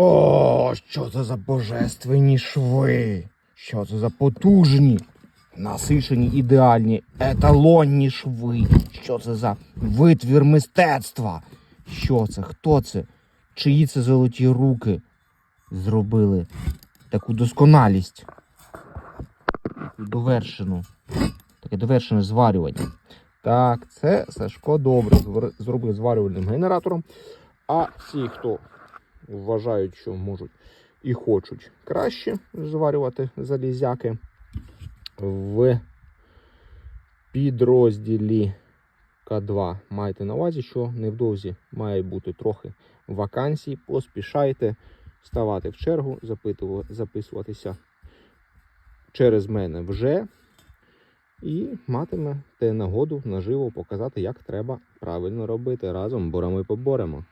О, що це за божественні шви? Що це за потужні, насичені ідеальні еталонні шви? Що це за витвір мистецтва? Що це? Хто це? Чиї це золоті руки зробили таку досконалість? Довершену. Таке довершене зварювання. Так, це Сашко добре зробив зварювальним генератором. А ті, хто вважають, що можуть і хочуть краще зварювати залізяки в підрозділі К2 майте на увазі, що невдовзі має бути трохи вакансій. Поспішайте ставати в чергу, записуватися через мене вже. І матимете нагоду наживо показати, як треба правильно робити. Разом борами поборемо.